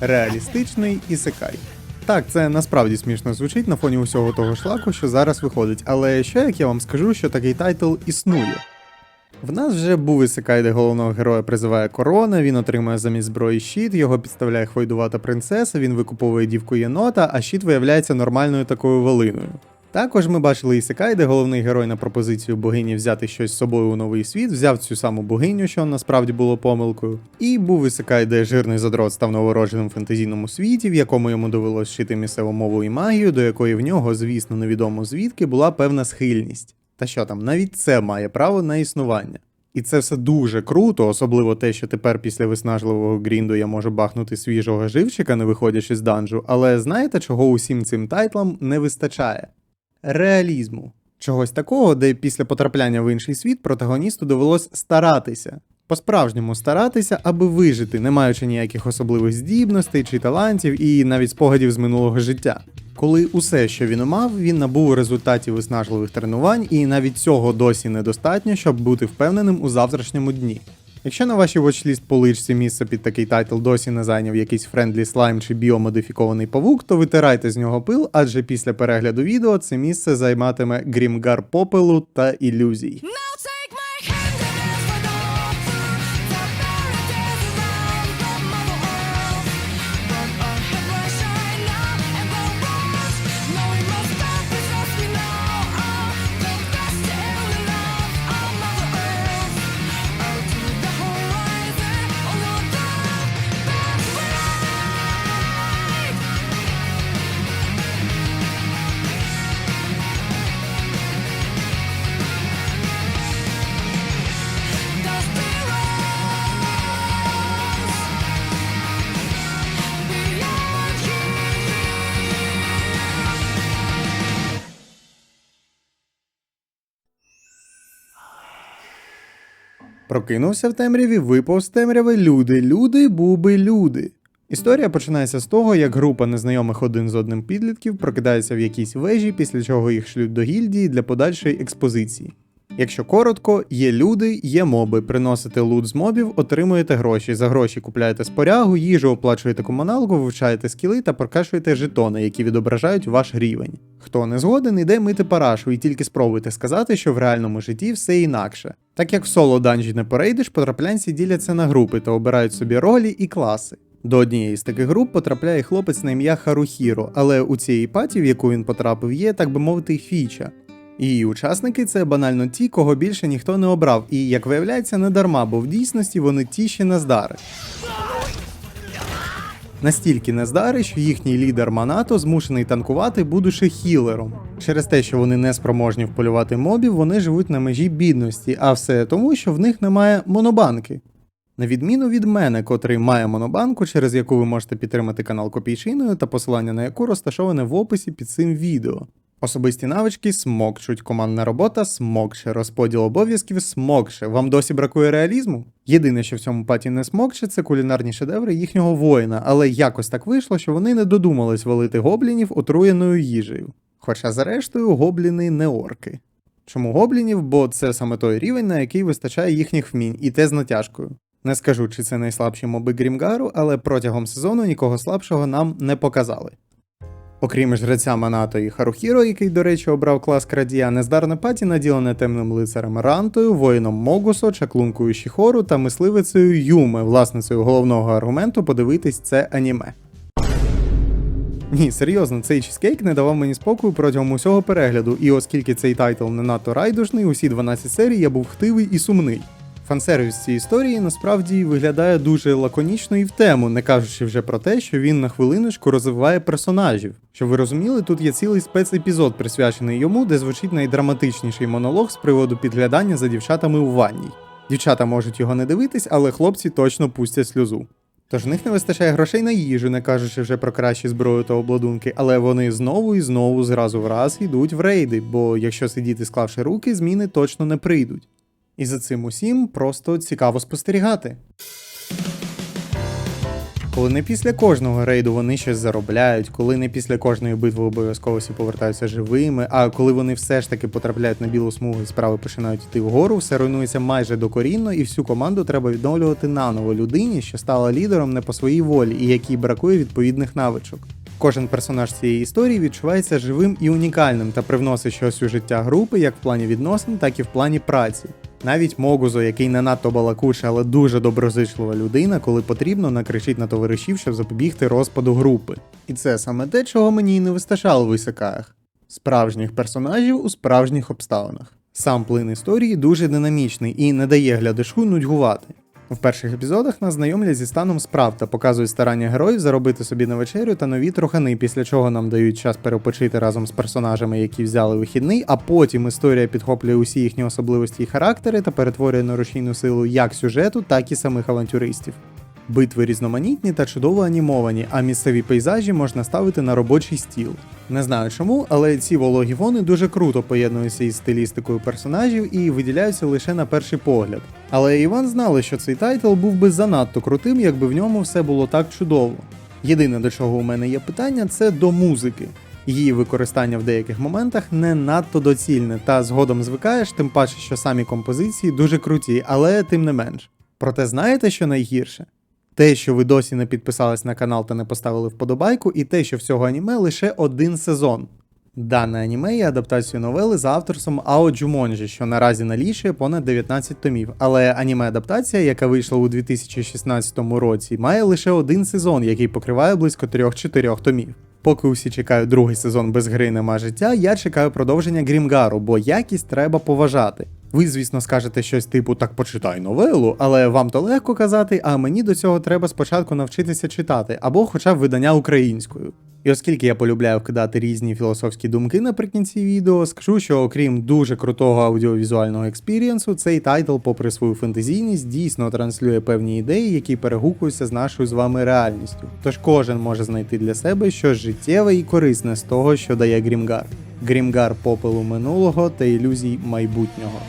Реалістичний ісекай. Так, це насправді смішно звучить на фоні усього того шлаку, що зараз виходить, але що як я вам скажу, що такий тайтл існує? В нас вже був ісекай, де головного героя призиває корона, він отримує замість зброї щит, його підставляє хвойдувата принцеса, він викуповує дівку єнота, а щит виявляється нормальною такою волиною. Також ми бачили ісекай, де головний герой на пропозицію богині взяти щось з собою у новий світ, взяв цю саму богиню, що насправді було помилкою. І був ісекай, де жирний задрот став новородженим в фентезійному світі, в якому йому довелось вчити місцеву мову і магію, до якої в нього, звісно, невідомо звідки була певна схильність. Та що там, навіть це має право на існування. І це все дуже круто, особливо те, що тепер після виснажливого грінду я можу бахнути свіжого живчика, не виходячи з данжу. Але знаєте, чого усім цим тайтлам не вистачає? Реалізму. Чогось такого, де після потрапляння в інший світ протагоністу довелось старатися. По-справжньому старатися, аби вижити, не маючи ніяких особливих здібностей чи талантів, і навіть спогадів з минулого життя. Коли усе, що він мав, він набув у результаті виснажливих тренувань, і навіть цього досі недостатньо, щоб бути впевненим у завтрашньому дні. Якщо на вашій watchlist поличці місце під такий тайтл досі не зайняв якийсь френдлі слайм чи біомодифікований павук, то витирайте з нього пил, адже після перегляду відео це місце займатиме грімгар попелу та ілюзій. Прокинувся в темряві, випав з темряви люди, люди, буби, люди. Історія починається з того, як група незнайомих один з одним підлітків прокидається в якійсь вежі, після чого їх шлють до гільдії для подальшої експозиції. Якщо коротко, є люди, є моби. Приносите лут з мобів, отримуєте гроші. За гроші купляєте спорягу, їжу, оплачуєте комуналку, вивчаєте скіли та прокачуєте жетони, які відображають ваш рівень. Хто не згоден, іде мити парашу і тільки спробуйте сказати, що в реальному житті все інакше. Так як в соло данжі не перейдеш, потраплянці діляться на групи та обирають собі ролі і класи. До однієї з таких груп потрапляє хлопець на ім'я Харухіро, але у цій паті, в яку він потрапив, є, так би мовити, фіча. Її учасники це банально ті, кого більше ніхто не обрав, і як виявляється, не дарма, бо в дійсності вони ті ще нездари. Настільки нездари, що їхній лідер Манато змушений танкувати, будучи хілером. Через те, що вони не спроможні вполювати мобів, вони живуть на межі бідності, а все тому, що в них немає монобанки. На відміну від мене, котрий має монобанку, через яку ви можете підтримати канал копійчиною та посилання на яку розташоване в описі під цим відео. Особисті навички смокчуть, командна робота смокче, розподіл обов'язків смокче. Вам досі бракує реалізму? Єдине, що в цьому паті не смокче, це кулінарні шедеври їхнього воїна, але якось так вийшло, що вони не додумались валити гоблінів отруєною їжею. Хоча, зрештою, гобліни не орки. Чому гоблінів? Бо це саме той рівень, на який вистачає їхніх вмінь, і те з натяжкою. Не скажу, чи це найслабші моби Грімгару, але протягом сезону нікого слабшого нам не показали. Окрім жреця Манато і Харухіро, який, до речі, обрав клас крадія, нездарне паті наділене темним лицарем Рантою, воїном Могусо, чаклункою Шіхору та мисливицею Юме, власницею головного аргументу подивитись це аніме. Ні, серйозно, цей чизкейк не давав мені спокою протягом усього перегляду, і оскільки цей тайтл не надто райдужний, усі 12 серій я був хтивий і сумний. Фансервіс цієї історії насправді виглядає дуже лаконічно і в тему, не кажучи вже про те, що він на хвилиночку розвиває персонажів. Щоб ви розуміли, тут є цілий спецепізод присвячений йому, де звучить найдраматичніший монолог з приводу підглядання за дівчатами у ванній. Дівчата можуть його не дивитись, але хлопці точно пустять сльозу. Тож в них не вистачає грошей на їжу, не кажучи вже про кращі зброю та обладунки, але вони знову і знову зразу в раз йдуть в рейди, бо якщо сидіти склавши руки, зміни точно не прийдуть. І за цим усім просто цікаво спостерігати. Коли не після кожного рейду вони щось заробляють, коли не після кожної битви обов'язково всі повертаються живими, а коли вони все ж таки потрапляють на білу смугу і справи починають йти вгору, все руйнується майже докорінно, і всю команду треба відновлювати наново людині, що стала лідером не по своїй волі і якій бракує відповідних навичок. Кожен персонаж цієї історії відчувається живим і унікальним та привносить щось у життя групи як в плані відносин, так і в плані праці. Навіть Могузо, який не надто балакуча, але дуже доброзичлива людина, коли потрібно, накричить на товаришів, щоб запобігти розпаду групи. І це саме те, чого мені й не вистачало в ісакаях. Справжніх персонажів у справжніх обставинах. Сам плин історії дуже динамічний і не дає глядачу нудьгувати. В перших епізодах нас знайомлять зі станом справ та показують старання героїв заробити собі на вечерю та нові трохани, після чого нам дають час перепочити разом з персонажами, які взяли вихідний, а потім історія підхоплює усі їхні особливості і характери та перетворює на рушійну силу як сюжету, так і самих авантюристів. Битви різноманітні та чудово анімовані, а місцеві пейзажі можна ставити на робочий стіл. Не знаю чому, але ці вологі вони дуже круто поєднуються із стилістикою персонажів і виділяються лише на перший погляд. Але Іван знали, що цей тайтл був би занадто крутим, якби в ньому все було так чудово. Єдине до чого у мене є питання, це до музики. Її використання в деяких моментах не надто доцільне, та згодом звикаєш, тим паче, що самі композиції дуже круті, але тим не менш. Проте знаєте, що найгірше? Те, що ви досі не підписались на канал та не поставили вподобайку, і те, що всього аніме лише один сезон. Дане аніме є адаптацією новели за авторством Ао Джумонджі, що наразі налічує понад 19 томів. Але аніме-адаптація, яка вийшла у 2016 році, має лише один сезон, який покриває близько 3-4 томів. Поки усі чекають другий сезон без гри нема життя, я чекаю продовження Грімгару, бо якість треба поважати. Ви, звісно, скажете щось типу так почитай новелу, але вам то легко казати, а мені до цього треба спочатку навчитися читати, або хоча б видання українською. І оскільки я полюбляю вкидати різні філософські думки наприкінці відео, скажу, що окрім дуже крутого аудіовізуального експірієнсу, цей тайтл, попри свою фентезійність, дійсно транслює певні ідеї, які перегукуються з нашою з вами реальністю. Тож кожен може знайти для себе щось життєве і корисне з того, що дає Грімгар. Грімгар попелу минулого та ілюзій майбутнього.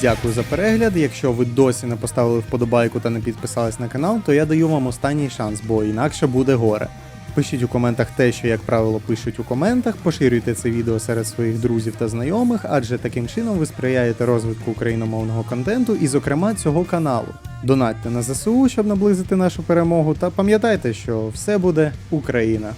Дякую за перегляд. Якщо ви досі не поставили вподобайку та не підписались на канал, то я даю вам останній шанс, бо інакше буде горе. Пишіть у коментах те, що, як правило, пишуть у коментах, поширюйте це відео серед своїх друзів та знайомих, адже таким чином ви сприяєте розвитку україномовного контенту і, зокрема, цього каналу. Донатьте на ЗСУ, щоб наблизити нашу перемогу, та пам'ятайте, що все буде Україна.